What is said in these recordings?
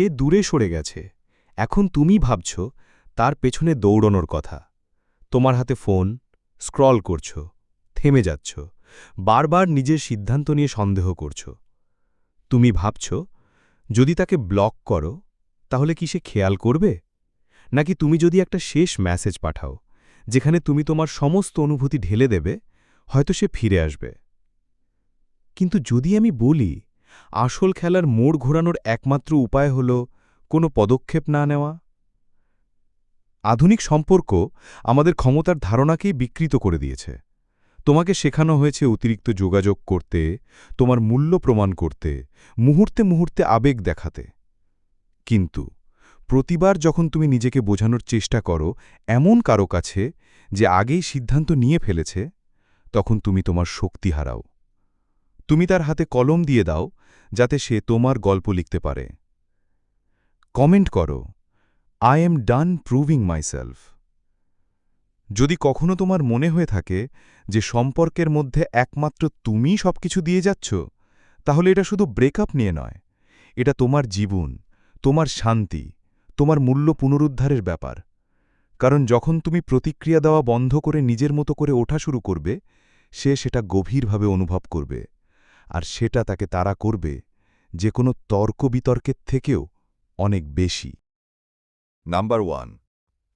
সে দূরে সরে গেছে। এখন তুমি ভাবছ, তার পেছনে দৌড়নোর কথা। তোমার হাতে ফোন, স্ক্রল করছ, থেমে যাচ্ছ, বারবার নিজের সিদ্ধান্ত নিয়ে সন্দেহ করছ। তুমি ভাবছ, যদি তাকে ব্লক করো, তাহলে কি সে খেয়াল করবে? নাকি তুমি যদি একটা শেষ মেসেজ পাঠাও, যেখানে তুমি তোমার সমস্ত অনুভূতি ঢেলে দেবে, হয়তো সে ফিরে আসবে। কিন্তু যদি আমি বলি আসল খেলার মোড় ঘোরানোর একমাত্র উপায় হল কোনো পদক্ষেপ না নেওয়া। আধুনিক সম্পর্ক আমাদের ক্ষমতার ধারণাকেই বিকৃত করে দিয়েছে। তোমাকে শেখানো হয়েছে অতিরিক্ত যোগাযোগ করতে, তোমার মূল্য প্রমাণ করতে, মুহূর্তে মুহূর্তে আবেগ দেখাতে। কিন্তু প্রতিবার যখন তুমি নিজেকে বোঝানোর চেষ্টা করো এমন কারও কাছে যে আগেই সিদ্ধান্ত নিয়ে ফেলেছে, তখন তুমি তোমার শক্তি হারাও। তুমি তার হাতে কলম দিয়ে দাও যাতে সে তোমার গল্প লিখতে পারে। কমেন্ট করো I am done proving myself যদি কখনো তোমার মনে হয়ে থাকে যে সম্পর্কের মধ্যে একমাত্র তুমিই সবকিছু দিয়ে যাচ্ছ, তাহলে এটা শুধু ব্রেকআপ নিয়ে নয়। এটা তোমার জীবন, তোমার শান্তি, তোমার মূল্য পুনরুদ্ধারের ব্যাপার। কারণ যখন তুমি প্রতিক্রিয়া দেওয়া বন্ধ করে নিজের মতো করে ওঠা শুরু করবে, সে সেটা গভীরভাবে অনুভব করবে। আর সেটা তাকে তারা করবে যে কোনো তর্ক বিতর্কের থেকেও অনেক বেশি। নাম্বার ওয়ান,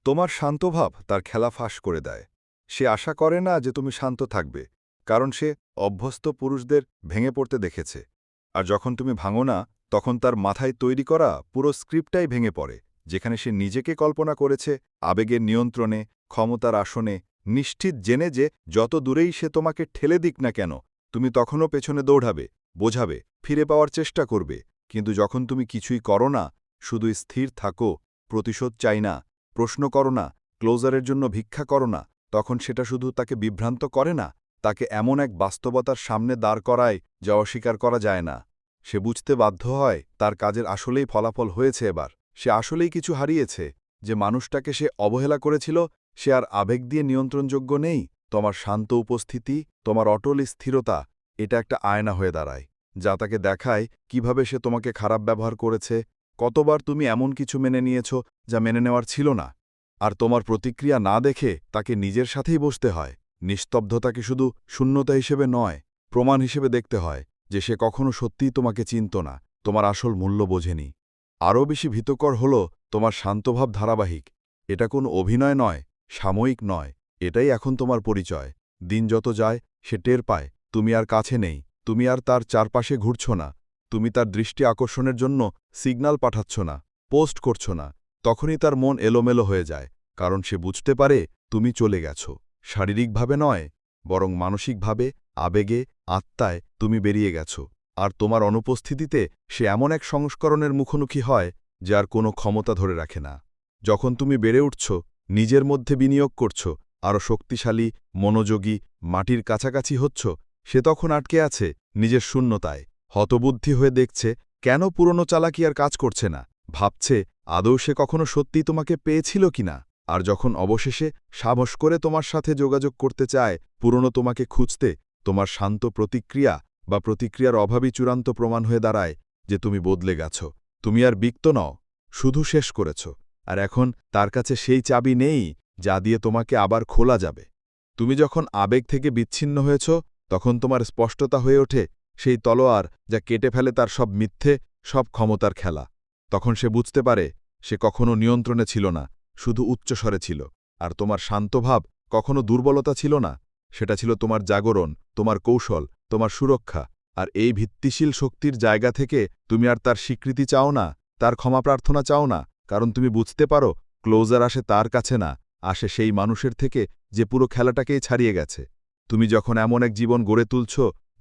তোমার শান্তভাব তার খেলা ফাঁস করে দেয়। সে আশা করে না যে তুমি শান্ত থাকবে, কারণ সে অভ্যস্ত পুরুষদের ভেঙে পড়তে দেখেছে। আর যখন তুমি ভাঙো না, তখন তার মাথায় তৈরি করা পুরো স্ক্রিপ্টটাই ভেঙে পড়ে, যেখানে সে নিজেকে কল্পনা করেছে আবেগের নিয়ন্ত্রণে, ক্ষমতার আসনে, নিশ্চিত জেনে যে যত দূরেই সে তোমাকে ঠেলে দিক না কেন তুমি তখনও পেছনে দৌড়াবে, বোঝাবে, ফিরে পাওয়ার চেষ্টা করবে, কিন্তু যখন তুমি কিছুই করো না, শুধু স্থির থাকো, প্রতিশোধ চাই না, প্রশ্ন করো না, ক্লোজারের জন্য ভিক্ষা করো না, তখন সেটা শুধু তাকে বিভ্রান্ত করে না, তাকে এমন এক বাস্তবতার সামনে দাঁড় করায় যা অস্বীকার করা যায় না। সে বুঝতে বাধ্য হয়, তার কাজের আসলেই ফলাফল হয়েছে এবার। সে আসলেই কিছু হারিয়েছে, যে মানুষটাকে সে অবহেলা করেছিল, সে আর আবেগ দিয়ে নিয়ন্ত্রণযোগ্য নেই, তোমার শান্ত উপস্থিতি, তোমার অটল স্থিরতা এটা একটা আয়না হয়ে দাঁড়ায়, যা তাকে দেখায় কীভাবে সে তোমাকে খারাপ ব্যবহার করেছে, কতবার তুমি এমন কিছু মেনে নিয়েছ যা মেনে নেওয়ার ছিল না। আর তোমার প্রতিক্রিয়া না দেখে তাকে নিজের সাথেই বসতে হয়, নিস্তব্ধতাকে শুধু শূন্যতা হিসেবে নয়, প্রমাণ হিসেবে দেখতে হয় যে সে কখনো সত্যিই তোমাকে চিনত না, তোমার আসল মূল্য বোঝেনি। আরও বেশি ভীতকর হল তোমার শান্তভাব ধারাবাহিক, এটা কোনো অভিনয় নয়, সাময়িক নয়, এটাই এখন তোমার পরিচয়, দিন যত যায় সে টের পায় তুমি আর কাছে নেই, তুমি আর তার চারপাশে ঘুরছ না, তুমি তার দৃষ্টি আকর্ষণের জন্য সিগন্যাল পাঠাচ্ছ না, পোস্ট করছ না, তখনই তার মন এলোমেলো হয়ে যায়, কারণ সে বুঝতে পারে তুমি চলে গেছ, শারীরিকভাবে নয়, বরং মানসিকভাবে, আবেগে, আত্মায় তুমি বেরিয়ে গেছ, আর তোমার অনুপস্থিতিতে সে এমন এক সংস্করণের মুখোমুখি হয়, যে আর কোনো ক্ষমতা ধরে রাখে না। যখন তুমি বেড়ে উঠছ, নিজের মধ্যে বিনিয়োগ করছ, আরও শক্তিশালী, মনোযোগী, মাটির কাছাকাছি হচ্ছ সে তখন আটকে আছে নিজের শূন্যতায়। হতবুদ্ধি হয়ে দেখছে, কেন পুরনো চালাকি আর কাজ করছে না? ভাবছে, আদৌ সে কখনো সত্যি তোমাকে পেয়েছিল কিনা? আর যখন অবশেষে সাহস করে তোমার সাথে যোগাযোগ করতে চায়, পুরনো তোমাকে খুঁজতে, তোমার শান্ত প্রতিক্রিয়া বা প্রতিক্রিয়ার অভাবই চূড়ান্ত প্রমাণ হয়ে দাঁড়ায় যে তুমি বদলে গেছ। তুমি আর বিক্ত নও, শুধু শেষ করেছ। আর এখন তার কাছে সেই চাবি নেই যা দিয়ে তোমাকে আবার খোলা যাবে। তুমি যখন আবেগ থেকে বিচ্ছিন্ন হয়েছ তখন তোমার স্পষ্টতা হয়ে ওঠে সেই তলোয়ার যা কেটে ফেলে তার সব মিথ্যে, সব ক্ষমতার খেলা। তখন সে বুঝতে পারে সে কখনো নিয়ন্ত্রণে ছিল না, শুধু উচ্চস্বরে ছিল। আর তোমার শান্তভাব কখনো দুর্বলতা ছিল না, সেটা ছিল তোমার জাগরণ, তোমার কৌশল, তোমার সুরক্ষা। আর এই ভিত্তিশীল শক্তির জায়গা থেকে তুমি আর তার স্বীকৃতি চাও না, তার ক্ষমা প্রার্থনা চাও না, কারণ তুমি বুঝতে পারো ক্লোজার আসে তার কাছে না, আসে সেই মানুষের থেকে যে পুরো খেলাটাকেই ছাড়িয়ে গেছে। তুমি যখন এমন এক জীবন গড়ে তুলছ,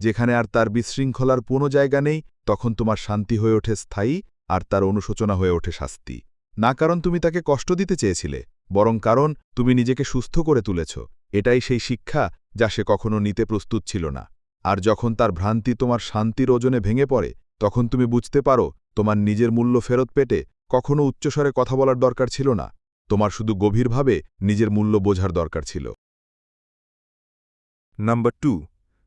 যেখানে আর তার বিশৃঙ্খলার কোনো জায়গা নেই, তখন তোমার শান্তি হয়ে ওঠে স্থায়ী, আর তার অনুশোচনা হয়ে ওঠে শাস্তি। না কারণ তুমি তাকে কষ্ট দিতে চেয়েছিলে, বরং কারণ তুমি নিজেকে সুস্থ করে তুলেছ, এটাই সেই শিক্ষা যা সে কখনো নিতে প্রস্তুত ছিল না। আর যখন তার ভ্রান্তি তোমার শান্তির ওজনে ভেঙে পড়ে, তখন তুমি বুঝতে পারো, তোমার নিজের মূল্য ফেরত পেটে কখনো উচ্চস্বরে কথা বলার দরকার ছিল না। তোমার শুধু গভীরভাবে নিজের মূল্য বোঝার দরকার ছিল। নাম্বার টু,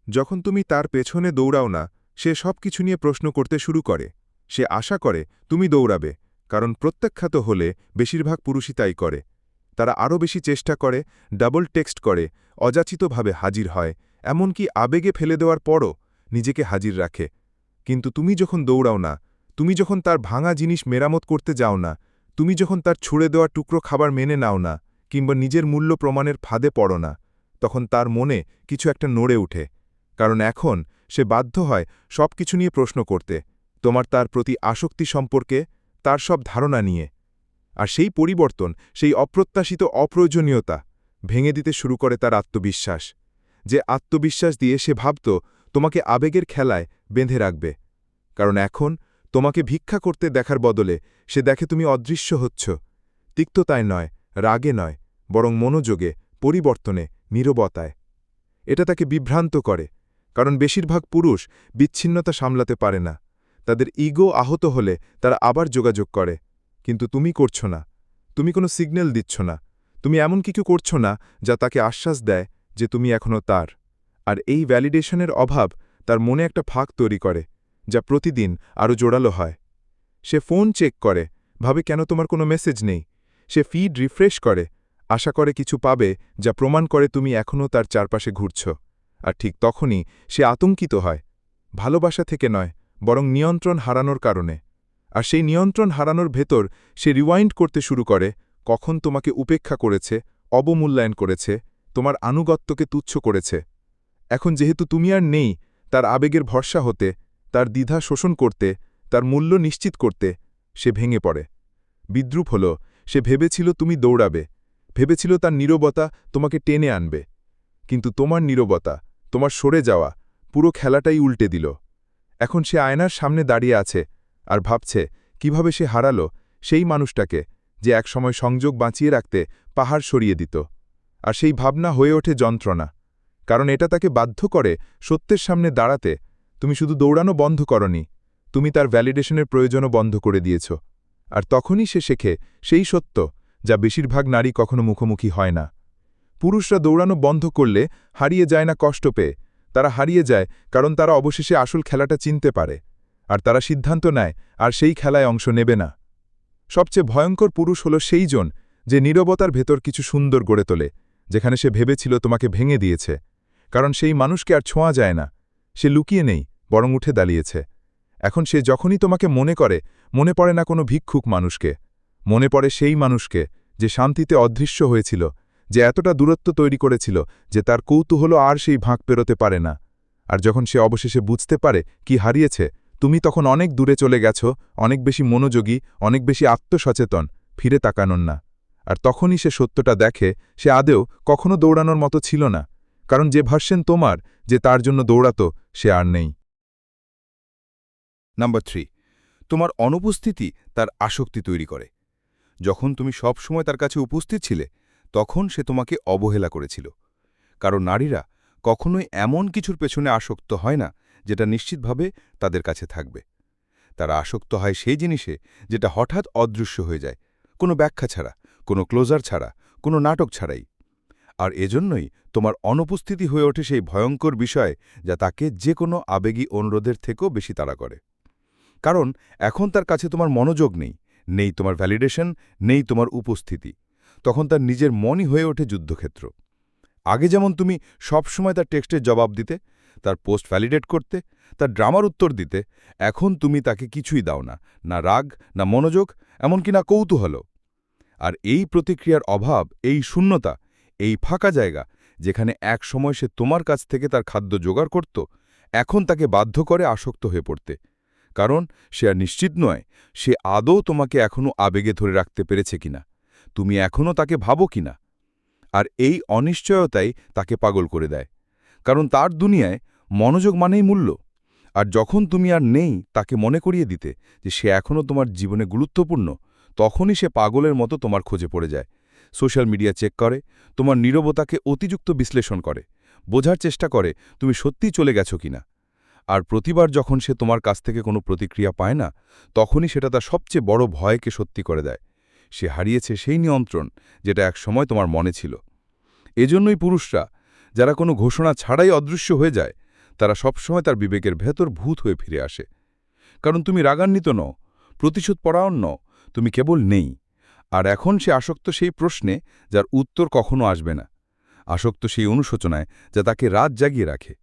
যখন তুমি তার পেছনে দৌড়াও না, সে সব কিছু নিয়ে প্রশ্ন করতে শুরু করে। সে আশা করে, তুমি দৌড়াবে। কারণ প্রত্যাখ্যাত হলে বেশিরভাগ পুরুষই তাই করে। তারা আরও বেশি চেষ্টা করে, ডাবল টেক্সট করে, অযাচিতভাবে হাজির হয়, এমনকি আবেগে ফেলে দেওয়ার পরও নিজেকে হাজির রাখে। কিন্তু তুমি যখন দৌড়াও না, তুমি যখন তার ভাঙা জিনিস মেরামত করতে যাও না, তুমি যখন তার ছুঁড়ে দেওয়া টুকরো খাবার মেনে নাও না, কিংবা নিজের মূল্য প্রমাণের ফাঁদে পড়ো না তখন তার মনে কিছু একটা নড়ে উঠে, কারণ এখন সে বাধ্য হয় সব কিছু নিয়ে প্রশ্ন করতে, তোমার তার প্রতি আসক্তি সম্পর্কে, তার সব ধারণা নিয়ে। আর সেই পরিবর্তন, সেই অপ্রত্যাশিত অপ্রয়োজনীয়তা ভেঙে দিতে শুরু করে তার আত্মবিশ্বাস, যে আত্মবিশ্বাস দিয়ে সে ভাবত তোমাকে আবেগের খেলায় বেঁধে রাখবে, কারণ এখন তোমাকে ভিক্ষা করতে দেখার বদলে সে দেখে তুমি অদৃশ্য হচ্ছ। তিক্ততায় নয়, রাগে নয়, বরং মনোযোগে, পরিবর্তনে নীরবতায়। এটা তাকে বিভ্রান্ত করে, কারণ বেশিরভাগ পুরুষ বিচ্ছিন্নতা সামলাতে পারে না। তাদের ইগো আহত হলে তারা আবার যোগাযোগ করে, কিন্তু তুমি করছ না। তুমি কোনো সিগন্যাল দিচ্ছ না। তুমি এমন কিছু করছ না যা তাকে আশ্বাস দেয় যে তুমি এখনও তার। আর এই ভ্যালিডেশনের অভাব তার মনে একটা ফাঁক তৈরি করে, যা প্রতিদিন আরও জোরালো হয়। সে ফোন চেক করে, ভাবে কেন তোমার কোনো মেসেজ নেই। সে ফিড রিফ্রেশ করে আশা করে কিছু পাবে যা প্রমাণ করে তুমি এখনও তার চারপাশে ঘুরছ। আর ঠিক তখনই সে আতঙ্কিত হয়। ভালোবাসা থেকে নয়, বরং নিয়ন্ত্রণ হারানোর কারণে। আর সেই নিয়ন্ত্রণ হারানোর ভেতর সে রিওয়াইন্ড করতে শুরু করে, কখন তোমাকে উপেক্ষা করেছে, অবমূল্যায়ন করেছে, তোমার আনুগত্যকে তুচ্ছ করেছে। এখন যেহেতু তুমি আর নেই, তার আবেগের ভরসা হতে, তার দ্বিধা শোষণ করতে, তার মূল্য নিশ্চিত করতে সে ভেঙে পড়ে। বিদ্রুপ হল, সে ভেবেছিল তুমি দৌড়াবে। ভেবেছিল তার নীরবতা তোমাকে টেনে আনবে। কিন্তু তোমার নীরবতা, তোমার সরে যাওয়া, পুরো খেলাটাই উল্টে দিল। এখন সে আয়নার সামনে দাঁড়িয়ে আছে আর ভাবছে, কীভাবে সে হারালো সেই মানুষটাকে যে একসময় সংযোগ বাঁচিয়ে রাখতে পাহাড় সরিয়ে দিত। আর সেই ভাবনা হয়ে ওঠে যন্ত্রণা। কারণ এটা তাকে বাধ্য করে সত্যের সামনে দাঁড়াতে, তুমি শুধু দৌড়ানো বন্ধ করনি, তুমি তার ভ্যালিডেশনের প্রয়োজনও বন্ধ করে দিয়েছ। আর তখনই সে শেখে, সেই সত্য যা বেশিরভাগ নারী কখনো মুখোমুখি হয় না। পুরুষরা দৌড়ানো বন্ধ করলে হারিয়ে যায় না কষ্ট পেয়ে। তারা হারিয়ে যায় কারণ তারা অবশেষে আসল খেলাটা চিনতে পারে। আর তারা সিদ্ধান্ত নেয়, আর সেই খেলায় অংশ নেবে না। সবচেয়ে ভয়ঙ্কর পুরুষ হল সেই জন যে নীরবতার ভেতর কিছু সুন্দর গড়ে তোলে, যেখানে সে ভেবেছিল তোমাকে ভেঙে দিয়েছে। কারণ সেই মানুষকে আর ছোঁয়া যায় না। সে লুকিয়ে নেই, বরং উঠে দাঁড়িয়েছে। এখন সে যখনই তোমাকে মনে করে, মনে পড়ে না কোনো ভিক্ষুক মানুষকে। মনে পড়ে সেই মানুষকে যে শান্তিতে অদৃশ্য হয়েছিল, যে এতটা দূরত্ব তৈরি করেছিল, যে তার কৌতূহল আর সেই ভাঁক পেরোতে পারে না। আর যখন সে অবশেষে বুঝতে পারে কি হারিয়েছে, তুমি তখন অনেক দূরে চলে গেছ, অনেক বেশি মনোযোগী, অনেক বেশি আত্মসচেতন, ফিরে তাকানোর না। আর তখনই সে সত্যটা দেখে, সে আদেও কখনো দৌড়ানোর মতো ছিল না। কারণ যে ভার্সেন তোমার, যে তার জন্য দৌড়াতো, সে আর নেই। নাম্বার থ্রি, তোমার অনুপস্থিতি তার আসক্তি তৈরি করে। যখন তুমি সব সময় তার কাছে উপস্থিত ছিলে, তখন সে তোমাকে অবহেলা করেছিল। কারণ নারীরা কখনোই এমন কিছুর পেছনে আসক্ত হয় না, যেটা নিশ্চিতভাবে তাদের কাছে থাকবে। তারা আসক্ত হয় সেই জিনিসে যেটা হঠাৎ অদৃশ্য হয়ে যায়, কোনো ব্যাখ্যা ছাড়া, কোনো ক্লোজার ছাড়া, কোনো নাটক ছাড়াই। আর এজন্যই তোমার অনুপস্থিতি হয়ে ওঠে সেই ভয়ঙ্কর বিষয় যা তাকে যে কোনো আবেগী অনুরোধের থেকেও বেশি তাড়া করে। কারণ এখন তার কাছে তোমার মনোযোগ নেই নেই তোমার ভ্যালিডেশন নেই তোমার উপস্থিতি। তখন তার নিজের মনই হয়ে ওঠে যুদ্ধক্ষেত্র। আগে যেমন তুমি সবসময় তার টেক্সটের জবাব দিতে, তার পোস্ট ভ্যালিডেট করতে, তার ড্রামার উত্তর দিতে, এখন তুমি তাকে কিছুই দাও না না রাগ, না মনোযোগ, এমনকি না কৌতূহল আর এই প্রতিক্রিয়ার অভাব, এই শূন্যতা, এই ফাঁকা জায়গা, যেখানে এক সময় সে তোমার কাছ থেকে তার খাদ্য জোগাড় করত, এখন তাকে বাধ্য করে আসক্ত হয়ে পড়তে। কারণ সে আর নিশ্চিত নয় সে আদৌ তোমাকে এখনও আবেগে ধরে রাখতে পেরেছে কিনা। তুমি এখনও তাকে ভাবো কিনা? আর এই অনিশ্চয়তাই তাকে পাগল করে দেয়। কারণ তার দুনিয়ায় মনোযোগ মানেই মূল্য। আর যখন তুমি আর নেই তাকে মনে করিয়ে দিতে যে সে এখনও তোমার জীবনে গুরুত্বপূর্ণ, তখনই সে পাগলের মতো তোমার খোঁজে পড়ে যায়। সোশ্যাল মিডিয়া চেক করে, তোমার নীরবতাকে অতিযুক্ত বিশ্লেষণ করে, বোঝার চেষ্টা করে তুমি সত্যিই চলে গেছো কিনা। আর প্রতিবার যখন সে তোমার কাছ থেকে কোনো প্রতিক্রিয়া পায় না, তখনই সেটা তার সবচেয়ে বড় ভয়কে সত্যি করে দেয়। সে হারিয়েছে সেই নিয়ন্ত্রণ যেটা এক সময় তোমার মনে ছিল। এজন্যই পুরুষরা, যারা কোনো ঘোষণা ছাড়াই অদৃশ্য হয়ে যায়, তারা সবসময় তার বিবেকের ভেতর ভূত হয়ে ফিরে আসে। কারণ তুমি রাগান্বিত নও, প্রতিশোধ পরায়ণ নও, তুমি কেবল নেই। আর এখন সে আসক্ত সেই প্রশ্নে, যার উত্তর কখনো আসবে না। আসক্ত সেই অনুশোচনায়, যা তাকে রাত জাগিয়ে রাখে।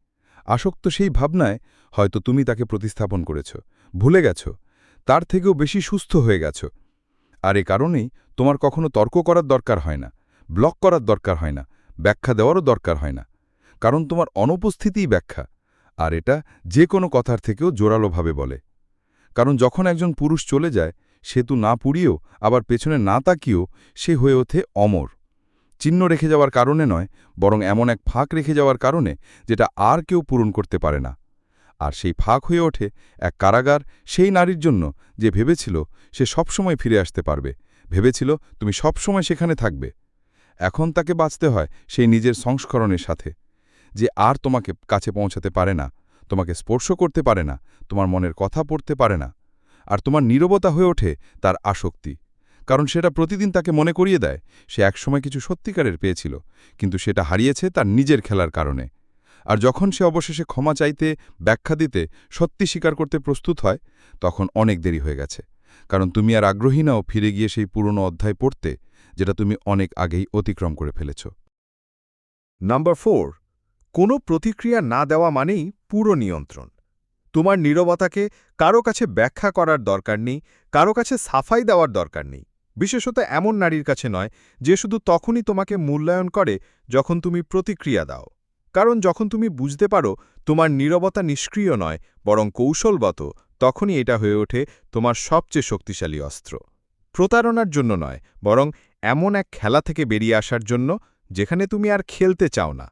আসক্ত সেই ভাবনায় হয়তো তুমি তাকে প্রতিস্থাপন করেছ। ভুলে গেছ। তার থেকেও বেশি সুস্থ হয়ে গেছ। আর এ কারণেই তোমার কখনো তর্ক করার দরকার হয় না, ব্লক করার দরকার হয় না, ব্যাখ্যা দেওয়ারও দরকার হয় না। কারণ তোমার অনুপস্থিতিই ব্যাখ্যা, আর এটা যে কোনো কথার থেকেও জোরালোভাবে বলে। কারণ যখন একজন পুরুষ চলে যায়, সেতু না পুড়িয়েও আবার পেছনে না তাকিয়েও সে হয়ে ওঠে অমর। চিহ্ন রেখে যাওয়ার কারণে নয়, বরং এমন এক ফাঁক রেখে যাওয়ার কারণে যেটা আর কেউ পূরণ করতে পারে না। আর সেই ফাঁক হয়ে ওঠে এক কারাগার সেই নারীর জন্য যে ভেবেছিল সে সবসময় ফিরে আসতে পারবে, ভেবেছিল তুমি সবসময় সেখানে থাকবে। এখন তাকে বাঁচতে হয় সেই নিজের সংস্করণের সাথে, যে আর তোমাকে কাছে পৌঁছাতে পারে না, তোমাকে স্পর্শ করতে পারে না, তোমার মনের কথা পড়তে পারে না, আর তোমার নীরবতা হয়ে ওঠে তার আসক্তি। কারণ সেটা প্রতিদিন তাকে মনে করিয়ে দেয়, সে একসময় কিছু সত্যিকারের পেয়েছিল, কিন্তু সেটা হারিয়েছে তার নিজের খেলার কারণে। আর যখন সে অবশেষে ক্ষমা চাইতে, ব্যাখ্যা দিতে সত্যি স্বীকার করতে প্রস্তুত হয়, তখন অনেক দেরি হয়ে গেছে। কারণ তুমি আর আগ্রহী নাও ফিরে গিয়ে সেই পুরনো অধ্যায় পড়তে, যেটা তুমি অনেক আগেই অতিক্রম করে ফেলেছ। নাম্বার ফোর, কোনো প্রতিক্রিয়া না দেওয়া মানেই পুরো নিয়ন্ত্রণ। তোমার নীরবতাকে কারও কাছে ব্যাখ্যা করার দরকার নেই, কারও কাছে সাফাই দেওয়ার দরকার নেই। বিশেষত এমন নারীর কাছে নয়, যে শুধু তখনই তোমাকে মূল্যায়ন করে যখন তুমি প্রতিক্রিয়া দাও। কারণ যখন তুমি বুঝতে পারো তোমার নীরবতা নিষ্ক্রিয় নয়, বরং কৌশলগত তখনই এটা হয়ে ওঠে তোমার সবচেয়ে শক্তিশালী অস্ত্র। প্রতারণার জন্য নয়, বরং এমন এক খেলা থেকে বেরিয়ে আসার জন্য, যেখানে তুমি আর খেলতে চাও না।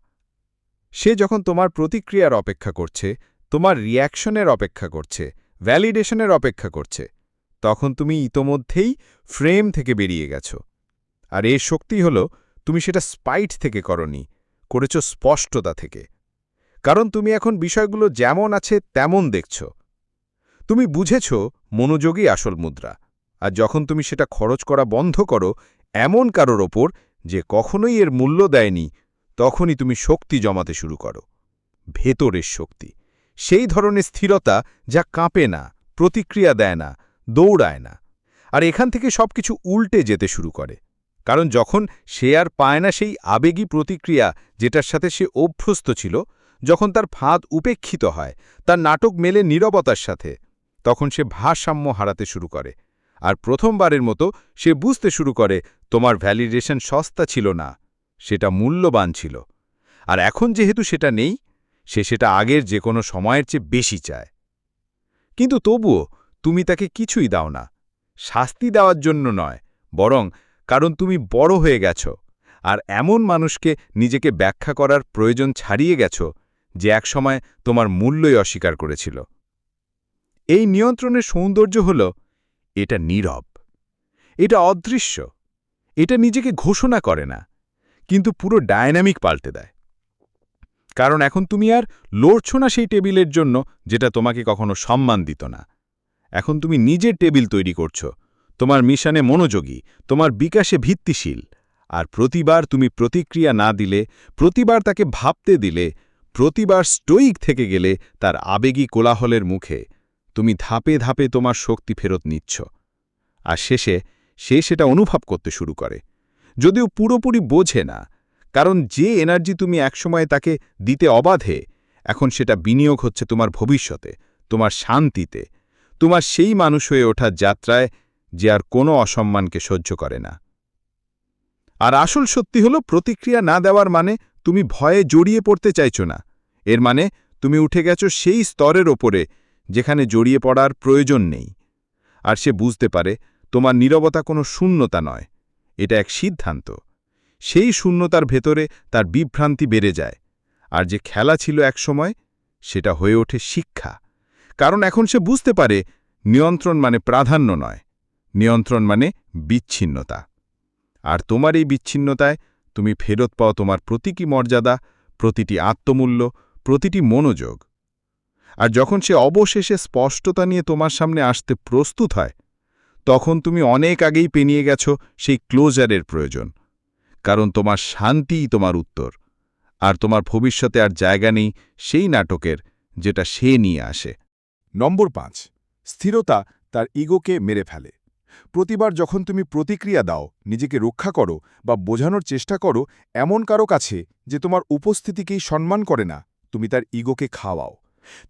সে যখন তোমার প্রতিক্রিয়ার অপেক্ষা করছে, তোমার রিয়াকশনের অপেক্ষা করছে ভ্যালিডেশনের অপেক্ষা করছে তখন তুমি ইতোমধ্যেই ফ্রেম থেকে বেরিয়ে গেছ। আর এর শক্তি হল, তুমি সেটা স্পাইট থেকে করনি, করেছ স্পষ্টতা থেকে। কারণ তুমি এখন বিষয়গুলো যেমন আছে তেমন দেখছ। তুমি বুঝেছ মনোযোগই আসল মুদ্রা, আর যখন তুমি সেটা খরচ করা বন্ধ করো, এমন কারোর ওপর যে কখনোই এর মূল্য দেয়নি, তখনই তুমি শক্তি জমাতে শুরু করো। ভেতরের শক্তি, সেই ধরনের স্থিরতা যা কাঁপে না, প্রতিক্রিয়া দেয় না দৌড়ায় না। আর এখান থেকে সবকিছু উল্টে যেতে শুরু করে। কারণ যখন সে আর পায় না সেই আবেগী প্রতিক্রিয়া যেটার সাথে সে অভ্যস্ত ছিল, যখন তার ফাঁদ উপেক্ষিত হয়, তার নাটক মেলে নীরবতার সাথে, তখন সে ভারসাম্য হারাতে শুরু করে। আর প্রথমবারের মতো সে বুঝতে শুরু করে, তোমার ভ্যালিডেশন সস্তা ছিল না, সেটা মূল্যবান ছিল। আর এখন যেহেতু সেটা নেই, সে সেটা আগের যে কোনো সময়ের চেয়ে বেশি চায়। কিন্তু তবুও তুমি তাকে কিছুই দাও না। শাস্তি দেওয়ার জন্য নয়, বরং কারণ তুমি বড় হয়ে গেছ, আর এমন মানুষকে নিজেকে ব্যাখ্যা করার প্রয়োজন ছাড়িয়ে গেছ, যে একসময় তোমার মূল্যই অস্বীকার করেছিল। এই নিয়ন্ত্রণের সৌন্দর্য হল, এটা নীরব, এটা অদৃশ্য, এটা নিজেকে ঘোষণা করে না, কিন্তু পুরো ডায়নামিক পাল্টে দেয়। কারণ এখন তুমি আর লড়ছ না সেই টেবিলের জন্য, যেটা তোমাকে কখনো সম্মান দিত না। এখন তুমি নিজের টেবিল তৈরি করছ। তোমার মিশনে মনোযোগী, তোমার বিকাশে ভিত্তিশীল। আর প্রতিবার তুমি প্রতিক্রিয়া না দিলে, প্রতিবার তাকে ভাবতে দিলে, প্রতিবার স্টোইক থেকে গেলে তার আবেগী কোলাহলের মুখে তুমি ধাপে ধাপে তোমার শক্তি ফেরত নিচ্ছ। আর শেষে, সে সেটা অনুভব করতে শুরু করে। যদিও পুরোপুরি বোঝে না, কারণ যে এনার্জি তুমি একসময় তাকে দিতে অবাধে, এখন সেটা বিনিয়োগ হচ্ছে তোমার ভবিষ্যতে, তোমার শান্তিতে। তোমার সেই মানুষ হয়ে ওঠার যাত্রায় যে আর কোনো অসম্মানকে সহ্য করে না। আর আসল সত্যি হলো, প্রতিক্রিয়া না দেওয়ার মানে তুমি ভয়ে জড়িয়ে পড়তে চাইছো না। এর মানে তুমি উঠে গেছো সেই স্তরের ওপরে যেখানে জড়িয়ে পড়ার প্রয়োজন নেই। আর সে বুঝতে পারে, তোমার নীরবতা কোনো শূন্যতা নয়, এটা এক সিদ্ধান্ত। সেই শূন্যতার ভেতরে তার বিভ্রান্তি বেড়ে যায়, আর যে খেলা ছিল একসময় সেটা হয়ে ওঠে শিক্ষা। কারণ এখন সে বুঝতে পারে নিয়ন্ত্রণ মানে প্রাধান্য নয়, নিয়ন্ত্রণ মানে বিচ্ছিন্নতা। আর তোমার এই বিচ্ছিন্নতায় তুমি ফেরত পাও তোমার প্রতীকী মর্যাদা, প্রতিটি আত্মমূল্য, প্রতিটি মনোযোগ। আর যখন সে অবশেষে স্পষ্টতা নিয়ে তোমার সামনে আসতে প্রস্তুত হয়, তখন তুমি অনেক আগেই পেনিয়ে গেছ সেই ক্লোজারের প্রয়োজন, কারণ তোমার শান্তিই তোমার উত্তর, আর তোমার ভবিষ্যতে আর জায়গা নেই সেই নাটকের যেটা সে নিয়ে আসে। নম্বর পাঁচ, স্থিরতা তার ইগোকে মেরে ফেলে। প্রতিবার যখন তুমি প্রতিক্রিয়া দাও, নিজেকে রক্ষা করো বা বোঝানোর চেষ্টা করো, এমন কারও কাছে যে তোমার উপস্থিতিকেই সম্মান করে না, তুমি তার ইগোকে খাওয়াও।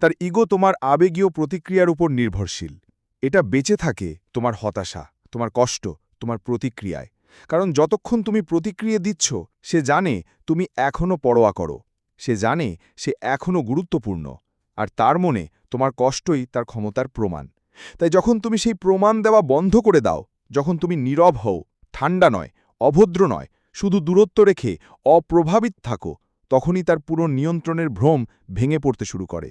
তার ইগো তোমার আবেগীয় প্রতিক্রিয়ার উপর নির্ভরশীল। এটা বেঁচে থাকে তোমার হতাশা, তোমার কষ্ট, তোমার প্রতিক্রিয়ায়। কারণ যতক্ষণ তুমি প্রতিক্রিয়া দিচ্ছ, সে জানে তুমি এখনও পরোয়া করো। সে জানে সে এখনও গুরুত্বপূর্ণ। আর তার মনে তোমার কষ্টই তার ক্ষমতার প্রমাণ। তাই যখন তুমি সেই প্রমাণ দেওয়া বন্ধ করে দাও, যখন তুমি নীরব হও ঠান্ডা নয়, অভদ্র নয়, শুধু দূরত্ব রেখে অপ্রভাবিত থাকো, তখনই তার পুরো নিয়ন্ত্রণের ভ্রম ভেঙে পড়তে শুরু করে।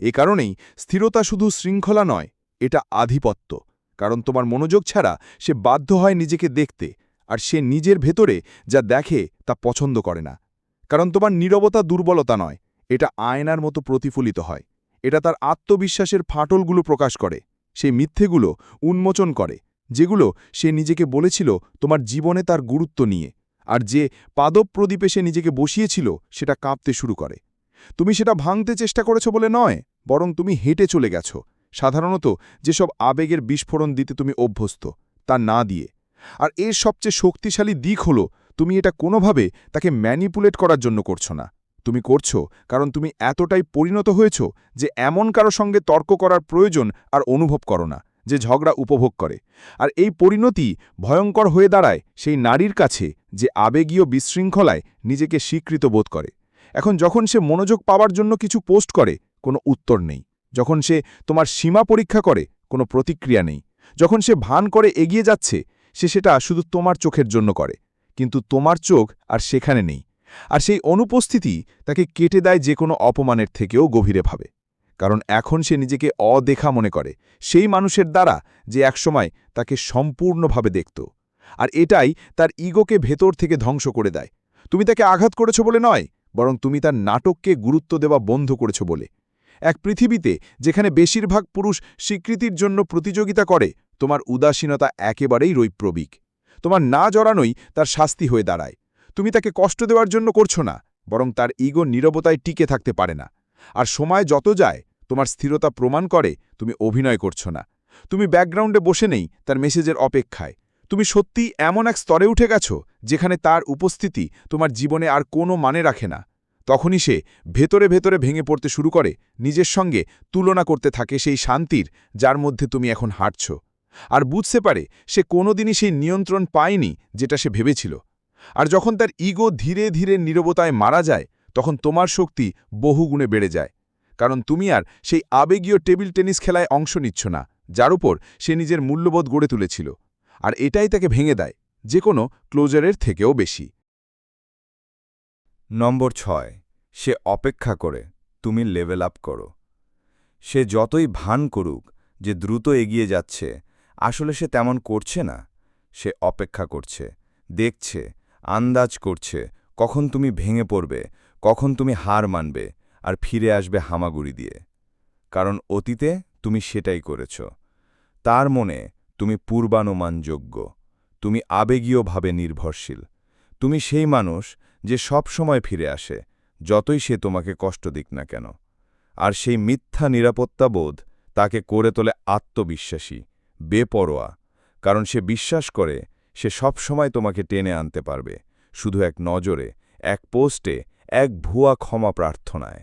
এ কারণেই স্থিরতা শুধু শৃঙ্খলা নয়, এটা আধিপত্য, কারণ তোমার মনোযোগ ছাড়া সে বাধ্য হয় নিজেকে দেখতে, আর সে নিজের ভেতরে যা দেখে তা পছন্দ করে না। কারণ তোমার নীরবতা দুর্বলতা নয়, এটা আয়নার মতো প্রতিফলিত হয়। এটা তার আত্মবিশ্বাসের ফাটলগুলো প্রকাশ করে সেই মিথ্যেগুলো উন্মোচন করে, যেগুলো সে নিজেকে বলেছিল তোমার জীবনে তার গুরুত্ব নিয়ে, আর যে পাদপ্রদীপে সে নিজেকে বসিয়েছিল সেটা কাঁপতে শুরু করে। তুমি সেটা ভাঙতে চেষ্টা করেছ বলে নয়, বরং তুমি হেঁটে চলে গেছ। সাধারণত যেসব আবেগের বিস্ফোরণ দিতে তুমি অভ্যস্ত, তা না দিয়ে। আর এর সবচেয়ে শক্তিশালী দিক হল, তুমি এটা কোনোভাবে তাকে ম্যানিপুলেট করার জন্য করছ না। তুমি করছ, কারণ তুমি এতটাই পরিণত হয়েছ যে এমন কারও সঙ্গে তর্ক করার প্রয়োজন আর অনুভব করো না, যে ঝগড়া উপভোগ করে। আর এই পরিণতি ভয়ঙ্কর হয়ে দাঁড়ায় সেই নারীর কাছে যে আবেগীয় বিশৃঙ্খলায় নিজেকে স্বীকৃত বোধ করে। এখন যখন সে মনোযোগ পাওয়ার জন্য কিছু পোস্ট করে, কোনো উত্তর নেই। যখন সে তোমার সীমা পরীক্ষা করে, কোনো প্রতিক্রিয়া নেই। যখন সে ভান করে এগিয়ে যাচ্ছে, সে সেটা শুধু তোমার চোখের জন্য করে, কিন্তু তোমার চোখ আর সেখানে নেই। আর সেই অনুপস্থিতি তাকে কেটে দেয় যে কোনো অপমানের থেকেও গভীরে ভাবে। কারণ এখন সে নিজেকে অদেখা মনে করে, সেই মানুষের দ্বারা যে একসময় তাকে সম্পূর্ণভাবে দেখত। আর এটাই তার ইগোকে ভেতর থেকে ধ্বংস করে দেয়। তুমি তাকে আঘাত করেছ বলে নয়, বরং তুমি তার নাটককে গুরুত্ব দেওয়া বন্ধ করেছ বলে। এক পৃথিবীতে যেখানে বেশিরভাগ পুরুষ স্বীকৃতির জন্য প্রতিযোগিতা করে, তোমার উদাসীনতা একেবারেই রৈপ্রবিক। তোমার না জড়ানোই তার শাস্তি হয়ে দাঁড়ায়। তুমি তাকে কষ্ট দেওয়ার জন্য করছ না, বরং তার ইগো নীরবতায় টিকে থাকতে পারে না। আর সময় যত যায়, তোমার স্থিরতা প্রমাণ করে তুমি অভিনয় করছ না। তুমি ব্যাকগ্রাউন্ডে বসে নেই তার মেসেজের অপেক্ষায়। তুমি সত্যি এমন এক স্তরে উঠে গেছ, যেখানে তার উপস্থিতি তোমার জীবনে আর কোনো মানে রাখে না। তখনই সে ভেতরে ভেতরে ভেঙে পড়তে শুরু করে, নিজের সঙ্গে তুলনা করতে থাকে সেই শান্তির যার মধ্যে তুমি এখন হাঁটছ। আর বুঝতে পারে, সে কোনোদিনই সেই নিয়ন্ত্রণ পায়নি যেটা সে ভেবেছিল। আর যখন তার ইগো ধীরে ধীরে নীরবতায় মারা যায়, তখন তোমার শক্তি বহুগুণে বেড়ে যায়। কারণ তুমি আর সেই আবেগীয় টেবিল টেনিস খেলায় অংশ নিচ্ছ না, যার উপর সে নিজের মূল্যবোধ গড়ে তুলেছিল। আর এটাই তাকে ভেঙে দেয়, যে কোনো ক্লোজারের থেকেও বেশি। নম্বর ছয়, সে অপেক্ষা করে, তুমি লেভেল আপ করো। সে যতই ভান করুক যে দ্রুত এগিয়ে যাচ্ছে, আসলে সে তেমন করছে না। সে অপেক্ষা করছে, দেখছে আন্দাজ করছে, কখন তুমি ভেঙে পড়বে, কখন তুমি হার মানবে, আর ফিরে আসবে হামাগুড়ি দিয়ে। কারণ অতীতে তুমি সেটাই করেছ। তার মনে তুমি পূর্বানুমানযোগ্য। তুমি আবেগীয়ভাবে নির্ভরশীল। তুমি সেই মানুষ যে সব সময় ফিরে আসে, যতই সে তোমাকে কষ্ট দিক না কেন। আর সেই মিথ্যা নিরাপত্তাবোধ তাকে করে তোলে আত্মবিশ্বাসী, বেপরোয়া। কারণ সে বিশ্বাস করে সে সব সময় তোমাকে টেনে আনতে পারবে, শুধু এক নজরে, এক পোস্টে, এক ভুয়া ক্ষমা প্রার্থনায়।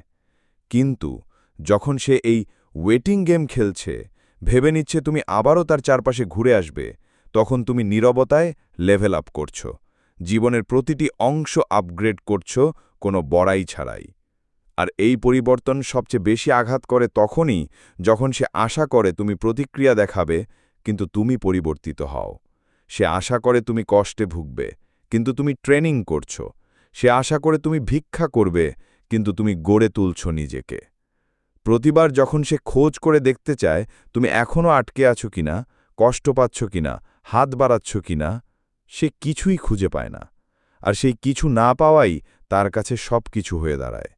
কিন্তু যখন সে এই ওয়েটিং গেম খেলছে, ভেবে নিচ্ছে তুমি আবারও তার চারপাশে ঘুরে আসবে, তখন তুমি নীরবতায় লেভেল আপ করছ, জীবনের প্রতিটি অংশ আপগ্রেড করছ কোনো বড়াই ছাড়াই। আর এই পরিবর্তন সবচেয়ে বেশি আঘাত করে তখনই যখন সে আশা করে তুমি প্রতিক্রিয়া দেখাবে, কিন্তু তুমি পরিবর্তিত হও। সে আশা করে তুমি কষ্টে ভুগবে, কিন্তু তুমি ট্রেনিং করছ। সে আশা করে তুমি ভিক্ষা করবে, কিন্তু তুমি গড়ে তুলছ নিজেকে। প্রতিবার যখন সে খোঁজ করে দেখতে চায়, তুমি এখনও আটকে আছো কিনা, কষ্ট পাচ্ছ কিনা, হাত বাড়াচ্ছ কিনা, সে কিছুই খুঁজে পায় না। আর সেই কিছু না পাওয়াই তার কাছে সব কিছু হয়ে দাঁড়ায়।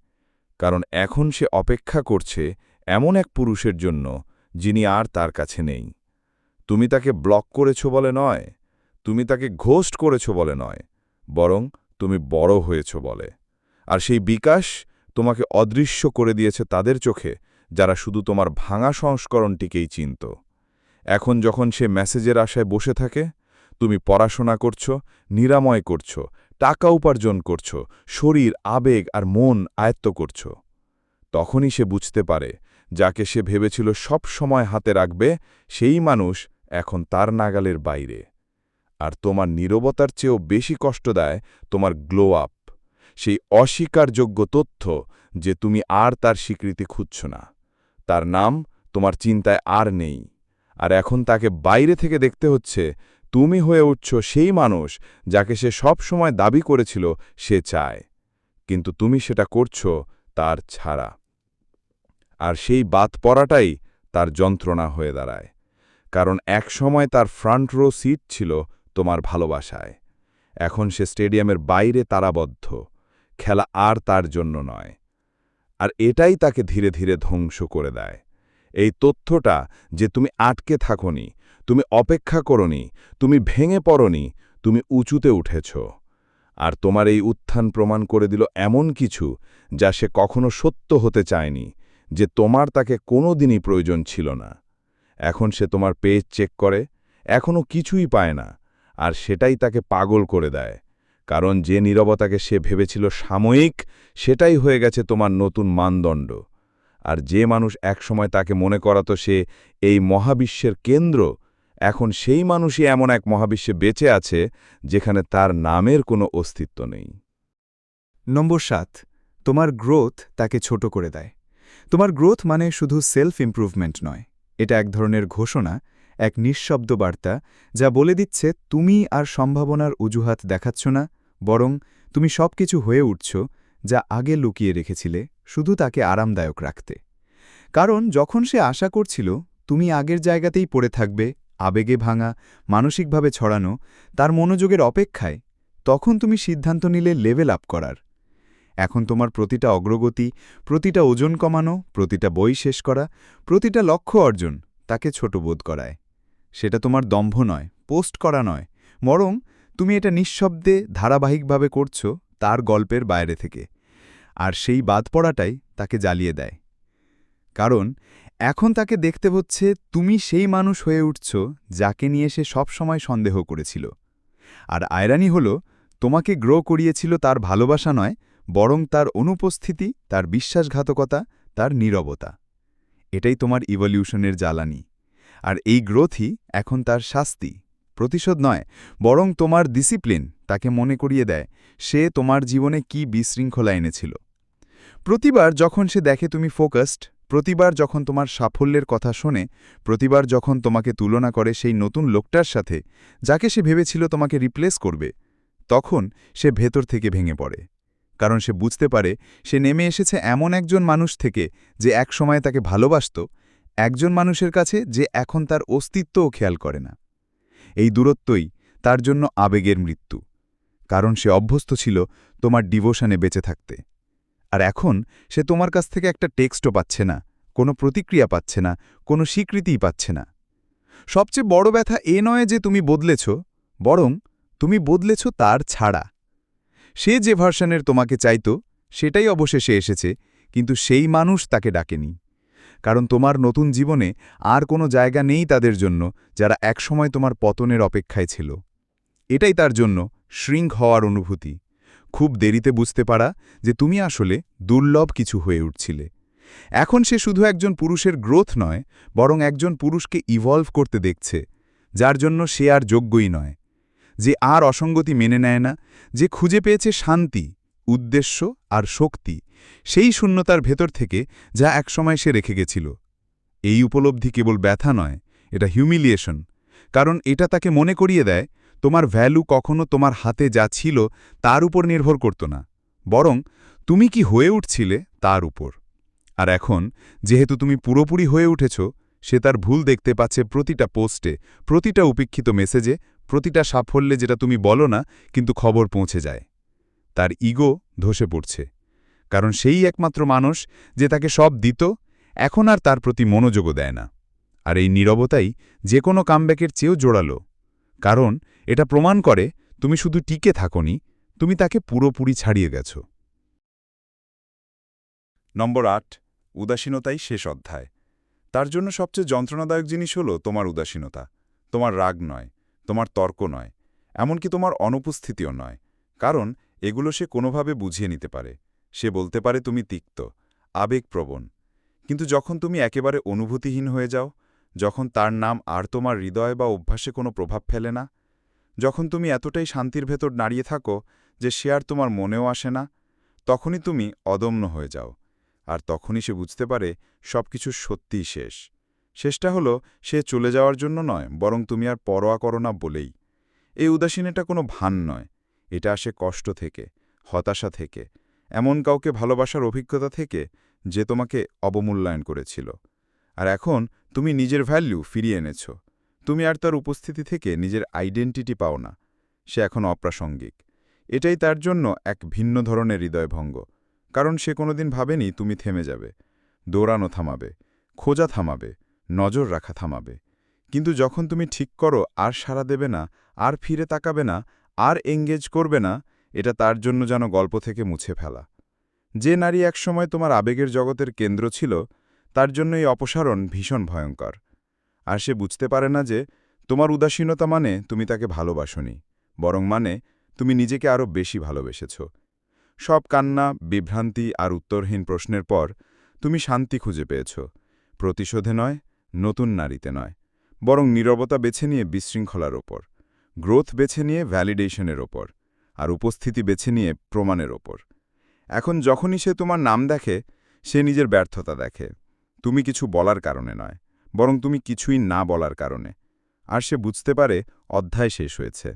কারণ এখন সে অপেক্ষা করছে এমন এক পুরুষের জন্য, যিনি আর তার কাছে নেই। তুমি তাকে ব্লক করেছ বলে নয় তুমি তাকে ঘোষ্ট করেছ বলে নয়, বরং তুমি বড় হয়েছ বলে। আর সেই বিকাশ তোমাকে অদৃশ্য করে দিয়েছে তাদের চোখে, যারা শুধু তোমার ভাঙা সংস্করণটিকেই চিনত। এখন যখন সে মেসেজের আশায় বসে থাকে, তুমি পড়াশোনা করছ, নিরাময় করছ, টাকা উপার্জন করছ, শরীর, আবেগ আর মন আয়ত্ত করছ। তখনই সে বুঝতে পারে, যাকে সে ভেবেছিল সব সময় হাতে রাখবে, সেই মানুষ এখন তার নাগালের বাইরে। আর তোমার নীরবতার চেয়েও বেশি কষ্ট দেয় তোমার গ্লো আপ সেই অস্বীকারযোগ্য তথ্য যে তুমি আর তার স্বীকৃতি খুঁজছ না। তার নাম তোমার চিন্তায় আর নেই। আর এখন তাকে বাইরে থেকে দেখতে হচ্ছে, তুমি হয়ে উঠছ সেই মানুষ যাকে সে সব সময় দাবি করেছিল সে চায়। কিন্তু তুমি সেটা করছ তার ছাড়া। আর সেই বাদ পড়াটাই তার যন্ত্রণা হয়ে দাঁড়ায়। কারণ এক সময় তার ফ্রন্ট রো সিট ছিল তোমার ভালোবাসায়। এখন সে স্টেডিয়ামের বাইরে তারাবদ্ধ। খেলা আর তার জন্য নয়। আর এটাই তাকে ধীরে ধীরে ধ্বংস করে দেয়। এই তথ্যটা যে তুমি আটকে থাকনি, তুমি অপেক্ষা করনি, তুমি ভেঙে পড়নি, তুমি উঁচুতে উঠেছ। আর তোমার এই উত্থান প্রমাণ করে দিল এমন কিছু যা সে কখনো সত্য হতে চায়নি, যে তোমার তাকে কোনো দিনই প্রয়োজন ছিল না। এখন সে তোমার পেজ চেক করে এখনও কিছুই পায় না। আর সেটাই তাকে পাগল করে দেয়। কারণ যে নীরবতাকে সে ভেবেছিল সাময়িক, সেটাই হয়ে গেছে তোমার নতুন মানদণ্ড। আর যে মানুষ একসময় তাকে মনে করাতো সে এই মহাবিশ্বের কেন্দ্র, এখন সেই মানুষই এমন এক মহাবিশ্বে বেঁচে আছে, যেখানে তার নামের কোনো অস্তিত্ব নেই। নম্বর সাত, তোমার গ্রোথ তাকে ছোট করে দেয়। তোমার গ্রোথ মানে শুধু সেলফ ইমপ্রুভমেন্ট নয়, এটা এক ধরনের ঘোষণা এক নিঃশব্দ বার্তা, যা বলে দিচ্ছে, তুমি আর সম্ভাবনার অজুহাত দেখাচ্ছ না, বরং তুমি সব কিছু হয়ে উঠছ, যা আগে লুকিয়ে রেখেছিলে, শুধু তাকে আরামদায়ক রাখতে। কারণ, যখন সে আশা করছিল, তুমি আগের জায়গাতেই পড়ে থাকবে, আবেগে ভাঙা, মানসিকভাবে ছড়ানো, তার মনোযোগের অপেক্ষায়, তখন তুমি সিদ্ধান্ত নিলে লেভেল আপ করার। এখন তোমার প্রতিটা অগ্রগতি, প্রতিটা ওজন কমানো, প্রতিটা বই শেষ করা, প্রতিটা লক্ষ্য অর্জন, তাকে ছোট বোধ করায়। সেটা তোমার দম্ভ নয়, পোস্ট করা নয়। বরং তুমি এটা নিঃশব্দে ধারাবাহিকভাবে করছ তার গল্পের বাইরে থেকে। আর সেই বাদ পড়াটাই তাকে জ্বালিয়ে দেয়। কারণ এখন তাকে দেখতে হচ্ছে তুমি সেই মানুষ হয়ে উঠছ যাকে নিয়ে সে সবসময় সন্দেহ করেছিল। আর আয়রানি হল তোমাকে গ্রো করিয়েছিল তার ভালোবাসা নয়, বরং তার অনুপস্থিতি, তার বিশ্বাসঘাতকতা, তার নীরবতা। এটাই তোমার ইভলিউশনের জ্বালানি। আর এই গ্রোথই এখন তার শাস্তি। প্রতিশোধ নয়, বরং তোমার ডিসিপ্লিন তাকে মনে করিয়ে দেয়, সে তোমার জীবনে কি বিশৃঙ্খলা এনেছিল। প্রতিবার যখন সে দেখে তুমি ফোকাসড, প্রতিবার যখন তোমার সাফল্যের কথা শোনে, প্রতিবার যখন তোমাকে তুলনা করে সেই নতুন লোকটার সাথে, যাকে সে ভেবেছিল তোমাকে রিপ্লেস করবে, তখন সে ভেতর থেকে ভেঙে পড়ে। কারণ সে বুঝতে পারে, সে নেমে এসেছে এমন একজন মানুষ থেকে যে একসময় তাকে ভালোবাসত একজন মানুষের কাছে যে এখন তার অস্তিত্বও খেয়াল করে না। এই দূরত্বই তার জন্য আবেগের মৃত্যু, কারণ সে অভ্যস্ত ছিল তোমার ডিভোশনে বেঁচে থাকতে। আর এখন সে তোমার কাছ থেকে একটা টেক্সটও পাচ্ছে না, কোনো প্রতিক্রিয়া পাচ্ছে না, কোনো স্বীকৃতিই পাচ্ছে না। সবচেয়ে বড় ব্যথা এ নয় যে তুমি বদলেছ, বরং তুমি বদলেছ তার ছাড়া। সে যে ভার্সনের তোমাকে চাইত, সেটাই অবশেষে এসেছে, কিন্তু সেই মানুষ তাকে ডাকেনি। কারণ তোমার নতুন জীবনে আর কোনো জায়গা নেই তাদের জন্য, যারা একসময় তোমার পতনের অপেক্ষায় ছিল। এটাই তার জন্য শৃঙ্খ হওয়ার অনুভূতি। খুব দেরিতে বুঝতে পারা যে তুমি আসলে দুর্লভ কিছু হয়ে উঠছিলে। এখন সে শুধু একজন পুরুষের গ্রোথ নয়, বরং একজন পুরুষকে ইভলভ করতে দেখছে, যার জন্য সে আর যোগ্যই নয়। যে আর অসঙ্গতি মেনে নেয় না, যে খুঁজে পেয়েছে শান্তি উদ্দেশ্য আর শক্তি সেই শূন্যতার ভেতর থেকে যা একসময় সে রেখে গেছিল। এই উপলব্ধি কেবল ব্যথা নয়, এটা হিউমিলিয়েশন কারণ এটা তাকে মনে করিয়ে দেয়, তোমার ভ্যালু কখনো তোমার হাতে যা ছিল তার উপর নির্ভর করত না, বরং তুমি কি হয়ে উঠছিলে তার উপর। আর এখন, যেহেতু তুমি পুরোপুরি হয়ে উঠেছ, সে তার ভুল দেখতে পাচ্ছে প্রতিটা পোস্টে, প্রতিটা উপেক্ষিত মেসেজে প্রতিটা সাফল্যে যেটা তুমি বলো না, কিন্তু খবর পৌঁছে যায়। তার ইগো ধসে পড়ছে। কারণ সেই একমাত্র মানুষ যে তাকে সব দিত, এখন আর তার প্রতি মনোযোগও দেয় না। আর এই নীরবতাই যে কোনো কামব্যাকের চেয়েও জোড়ালো কারণ এটা প্রমাণ করে তুমি শুধু টিকে থাকনি, তুমি তাকে পুরোপুরি ছাড়িয়ে গেছ। নম্বর আট, উদাসীনতাই শেষ অধ্যায়। তার জন্য সবচেয়ে যন্ত্রণাদায়ক জিনিস হল তোমার উদাসীনতা। তোমার রাগ নয়, তোমার তর্ক নয়, এমনকি তোমার অনুপস্থিতিও নয়। কারণ এগুলো সে কোনোভাবে বুঝিয়ে নিতে পারে। সে বলতে পারে, তুমি তিক্ত, আবেগপ্রবণ। কিন্তু যখন তুমি একেবারে অনুভূতিহীন হয়ে যাও, যখন তার নাম আর তোমার হৃদয় বা অভ্যাসে কোনো প্রভাব ফেলে না, যখন তুমি এতটাই শান্তির ভেতর দাঁড়িয়ে থাকো যে সে আর তোমার মনেও আসে না, তখনই তুমি অদম্য হয়ে যাও। আর তখনই সে বুঝতে পারে, সবকিছু সত্যিই শেষ। শেষটা হলো, সে চলে যাওয়ার জন্য নয়, বরং তুমি আর পরোয়া করো না বলেই। এই উদাসীন এটা কোনো ভান নয়। এটা আসে কষ্ট থেকে, হতাশা থেকে, এমন কাউকে ভালোবাসার অভিজ্ঞতা থেকে যে তোমাকে অবমূল্যায়ন করেছিল। আর এখন তুমি নিজের ভ্যালু ফিরিয়ে এনেছ। তুমি আর তার উপস্থিতি থেকে নিজের আইডেন্টিটি পাও না। সে এখন অপ্রাসঙ্গিক। এটাই তার জন্য এক ভিন্ন ধরনের হৃদয়ভঙ্গ। কারণ সে কোনোদিন ভাবেনি তুমি থেমে যাবে। দৌড়ানো থামাবে, খোঁজা থামাবে, নজর রাখা থামাবে। কিন্তু যখন তুমি ঠিক করো, আর সাড়া দেবে না, আর ফিরে তাকাবে না আর এঙ্গেজ করবে না, এটা তার জন্য যেন গল্প থেকে মুছে ফেলা। যে নারী একসময় তোমার আবেগের জগতের কেন্দ্র ছিল, তার জন্য এই অপসারণ ভীষণ ভয়ঙ্কর। আর সে বুঝতে পারে না যে, তোমার উদাসীনতা মানে তুমি তাকে ভালোবাসনি, বরং মানে তুমি নিজেকে আরও বেশি ভালোবেসেছ। সব কান্না, বিভ্রান্তি আর উত্তরহীন প্রশ্নের পর তুমি শান্তি খুঁজে পেয়েছ, প্রতিশোধে নয়, নতুন নারীতে নয়, বরং নীরবতা বেছে নিয়ে বিশৃঙ্খলার ওপর। গ্রোথ বেছে নিয়ে ভ্যালিডেশনের ওপর, আর উপস্থিতি বেছে নিয়ে প্রমাণের ওপর। এখন যখনই সে তোমার নাম দেখে, সে নিজের ব্যর্থতা দেখে। তুমি কিছু বলার কারণে নয়, বরং তুমি কিছুই না বলার কারণে। আর সে বুঝতে পারে অধ্যায় শেষ হয়েছে।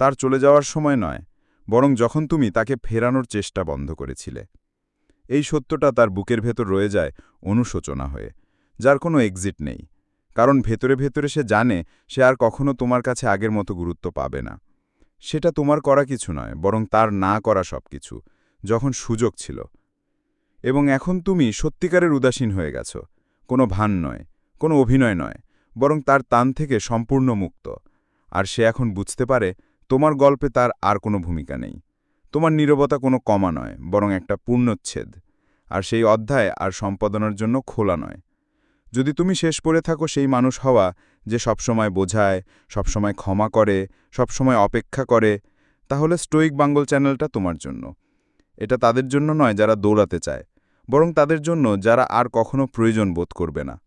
তার চলে যাওয়ার সময় নয়, বরং যখন তুমি তাকে ফেরানোর চেষ্টা বন্ধ করেছিলে। এই সত্যটা তার বুকের ভেতর রয়ে যায় অনুশোচনা হয়ে, যার কোনো এক্সিট নেই। কারণ ভেতরে ভেতরে সে জানে সে আর কখনো তোমার কাছে আগের মতো গুরুত্ব পাবে না। সেটা তোমার করা কিছু নয়, বরং তার না করা সব কিছু, যখন সুযোগ ছিল। এবং এখন তুমি সত্যিকারের উদাসীন হয়ে গেছ। কোনো ভান নয়, কোনো অভিনয় নয়, বরং তার তান থেকে সম্পূর্ণ মুক্ত। আর সে এখন বুঝতে পারে, তোমার গল্পে তার আর কোনো ভূমিকা নেই। তোমার নীরবতা কোনো কমা নয়, বরং একটা পূর্ণচ্ছেদ। আর সেই অধ্যায় আর সম্পাদনার জন্য খোলা নয়। যদি তুমি শেষ পড়ে থাকো সেই মানুষ হওয়া যে সবসময় বোঝায়, সবসময় ক্ষমা করে, সবসময় অপেক্ষা করে, তাহলে স্টোইক বাঙ্গল চ্যানেলটা তোমার জন্য। এটা তাদের জন্য নয়, যারা দৌড়াতে চায়। বরং তাদের জন্য যারা আর কখনো প্রয়োজন বোধ করবে না।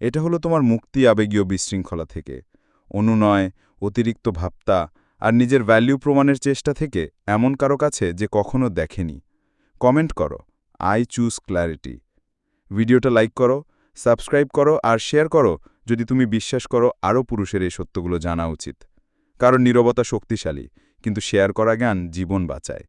এটা হলো তোমার মুক্তি আবেগীয় বিশৃঙ্খলা থেকে। অনুনয়, অতিরিক্ত ভাবতা আর নিজের ভ্যালু প্রমাণের চেষ্টা থেকে এমন কারও কাছে যে কখনো দেখেনি। কমেন্ট করো আই চুজ ক্ল্যারিটি ভিডিওটা লাইক করো সাবস্ক্রাইব করো আর শেয়ার করো যদি তুমি বিশ্বাস করো আরও পুরুষের এই সত্যগুলো জানা উচিত। কারণ নীরবতা শক্তিশালী, কিন্তু শেয়ার করা জ্ঞান জীবন বাঁচায়।